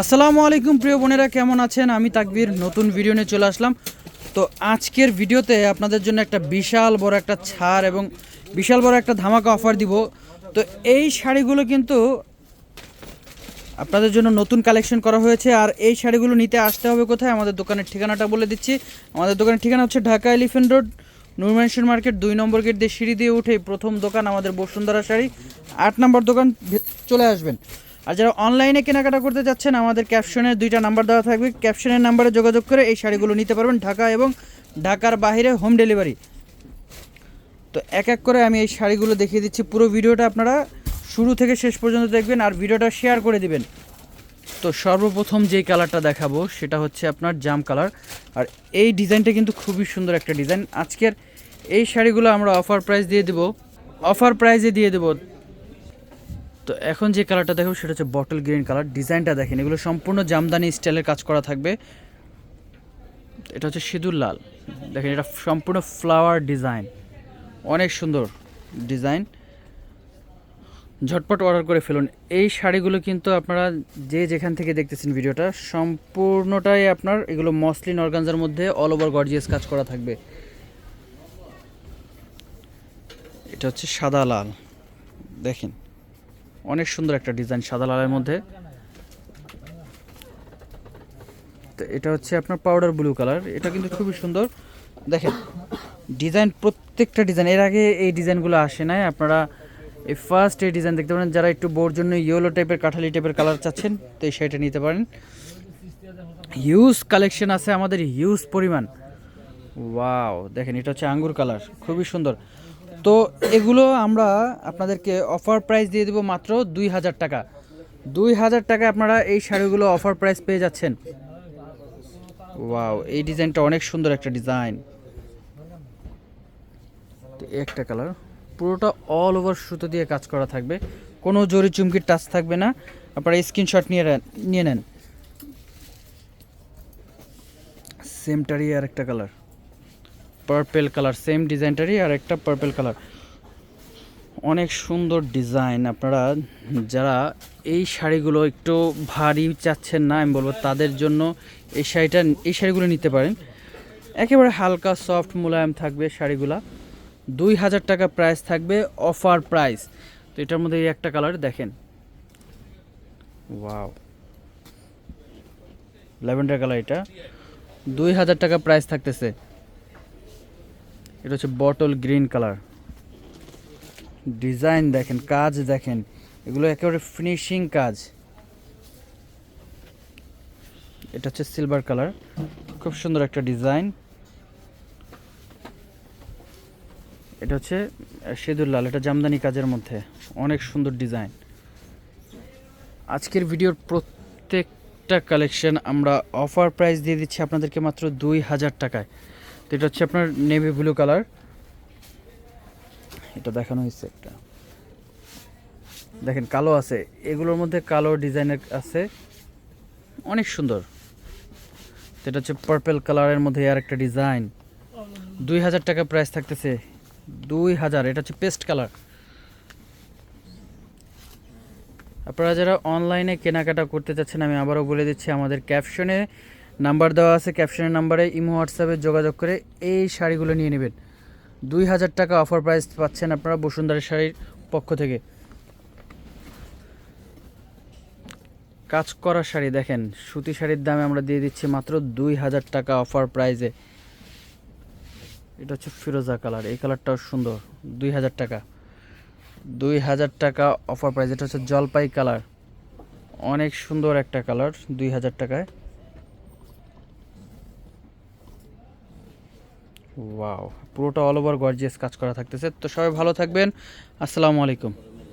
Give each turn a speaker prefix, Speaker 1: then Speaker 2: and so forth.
Speaker 1: আসসালামু আলাইকুম, প্রিয় বোনেরা, কেমন আছেন? আমি তাকবীর, নতুন ভিডিও নিয়ে চলে আসলাম। তো আজকের ভিডিওতে আপনাদের জন্য একটা বিশাল বড় একটা ছাড় এবং বিশাল বড় একটা ধামাকা অফার দিব। তো এই শাড়িগুলো কিন্তু আপনাদের জন্য নতুন কালেকশন করা হয়েছে। আর এই শাড়িগুলো নিতে আসতে হবে কোথায়? আমাদের দোকানের ঠিকানাটা বলে দিচ্ছি। আমাদের দোকানের ঠিকানা হচ্ছে Dhaka Elephant Road Nur Mansion market, দুই নম্বর গেট দিয়ে সিঁড়ি দিয়ে উঠে প্রথম দোকান আমাদের বসুন্ধরা শাড়ি। আট নম্বর দোকান চলে আসবেন। আর যারা অনলাইনে কেনাকাটা করতে যাচ্ছেন, আমাদের ক্যাপশনে দুইটা নাম্বার দেওয়া থাকবে। ক্যাপশনের নাম্বারে যোগাযোগ করে এই শাড়িগুলো নিতে পারবেন ঢাকা এবং ঢাকার বাইরে হোম ডেলিভারি তো এক এক করে আমি এই শাড়িগুলো দেখিয়ে দিচ্ছি। পুরো ভিডিওটা আপনারা শুরু থেকে শেষ পর্যন্ত দেখবেন আর ভিডিওটা শেয়ার করে দিবেন। তো সর্বপ্রথম যেই কালারটা দেখাবো, সেটা হচ্ছে আপনার জাম কালার আর এই ডিজাইনটা কিন্তু খুবই সুন্দর একটা ডিজাইন আজকের এই শাড়িগুলো আমরা অফার প্রাইস দিয়ে দেবো। অফার প্রাইসে দিয়ে দেবো তো এখন যে কালারটা দেখাবো সেটা হচ্ছে বটল গ্রিন কালার ডিজাইনটা দেখেন, এগুলো সম্পূর্ণ জামদানি স্টাইলের কাজ করা থাকবে। এটা হচ্ছে সিঁদুর লাল। দেখেন, এটা সম্পূর্ণ ফ্লাওয়ার ডিজাইন অনেক সুন্দর ডিজাইন ঝটপট অর্ডার করে ফেলুন। এই শাড়িগুলো কিন্তু আপনারা যে যেখান থেকে দেখতেছেন ভিডিওটা, সম্পূর্ণটাই আপনার, এগুলো মসলিন অর্গানজার মধ্যে অল ওভার গর্জিয়াস কাজ করা থাকবে। এটা হচ্ছে সাদা লাল। দেখেন। অনেক সুন্দর একটা ডিজাইন সাদা লালের মধ্যে। তো এটা হচ্ছে আপনার পাউডার ব্লু কালার এটা কিন্তু খুবই সুন্দর। দেখেন, ডিজাইন প্রত্যেকটা ডিজাইন, এর আগে এই ডিজাইনগুলো আসে নাই। আপনারা এই ফার্স্ট এই ডিজাইন দেখতে পারেন, যারা একটু বোর জন্য ইয়েলো টাইপের কাঠালি টাইপের কালার চাচ্ছেন, তো শাড়িটা নিতে পারেন। হিউজ কালেকশন আছে আমাদের হিউজ পরিমাণ। ওয়াও দেখেন, এটা হচ্ছে আঙ্গুর কালার খুবই সুন্দর। তো এগুলো আমরা আপনাদেরকে অফার প্রাইস দিয়ে দেবো মাত্র দুই হাজার টাকা। দুই হাজার টাকায় আপনারা এই শাড়িগুলো অফার প্রাইস পেয়ে যাচ্ছেন। ওয়াও এই ডিজাইনটা অনেক সুন্দর একটা ডিজাইন। একটা কালার পুরোটা অল ওভার সুতো দিয়ে কাজ করা থাকবে। কোনো জরি চুমকির টাচ থাকবে না। আপনারা স্ক্রিনশট নিয়ে নিয়ে নেন। সেমটারই আর একটা কালার পার্পেল কালার সেম ডিজাইনটারই আর একটা পার্পেল কালার অনেক সুন্দর ডিজাইন আপনারা, যারা এই শাড়িগুলো একটু ভারী চাচ্ছেন না, আমি বলব তাদের জন্য এই শাড়িটা, এই শাড়িগুলো নিতে পারেন। একেবারে হালকা সফট মোলায়েম থাকবে শাড়িগুলা। দুই হাজার টাকা প্রাইস থাকবে অফার প্রাইস তো এটার মধ্যে এই একটা কালার দেখেন। ওয়াও ল্যাভেন্ডার কালার এটা। দুই হাজার টাকা প্রাইস থাকতেছে। এটা হচ্ছে বটল গ্রিন কালার ডিজাইন দেখেন, কাজ দেখেন, এগুলো একেবারে ফিনিশিং কাজ। এটা হচ্ছে সিলভার কালার খুব সুন্দর একটা ডিজাইন এটা হচ্ছে সিঁদুর লাল, এটা জামদানি কাজের মধ্যে, অনেক সুন্দর ডিজাইন আজকের ভিডিওর প্রত্যেকটা কালেকশন আমরা অফার প্রাইস দিয়ে দিচ্ছি আপনাদেরকে মাত্র দুই হাজার টাকায়। তো এটা হচ্ছে আপনার নেভি ব্লু কালার এটা দেখানো হয়েছে একটা। দেখেন, কালো আছে। এগুলোর মধ্যে কালো ডিজাইনের আছে। অনেক সুন্দর। তো এটা হচ্ছে পার্পেল কালারের মধ্যে আর একটা ডিজাইন দুই হাজার টাকা প্রাইস থাকতেছে। দুই হাজার। এটা হচ্ছে পেস্ট কালার আপনারা যারা অনলাইনে কেনাকাটা করতে চাচ্ছেন, আমি আবারও বলে দিচ্ছি, আমাদের ক্যাপশনে নাম্বার দেওয়া আছে ক্যাপশনের নাম্বারে, ইমো হোয়াটসঅ্যাপে যোগাযোগ করে এই শাড়িগুলো নিয়ে নেবেন। দুই হাজার টাকা অফার প্রাইস পাচ্ছেন আপনারা বসুন্ধরা শাড়ির পক্ষ থেকে। কাজ করা শাড়ি দেখেন, সুতি শাড়ির দামে আমরা দিয়ে দিচ্ছি মাত্র দুই হাজার টাকা অফার প্রাইজে এটা হচ্ছে ফিরোজা কালার, এই কালারটাও সুন্দর, দুই হাজার টাকা। দুই হাজার টাকা অফার প্রাইস এটা হচ্ছে জলপাই কালার। অনেক সুন্দর একটা কালার, দুই হাজার টাকায়। ওয়াও পুরোটা অল ওভার গর্জিয়াস কাজ করা থাকতেছে। তো সবাই ভালো থাকবেন। আসসালামু আলাইকুম।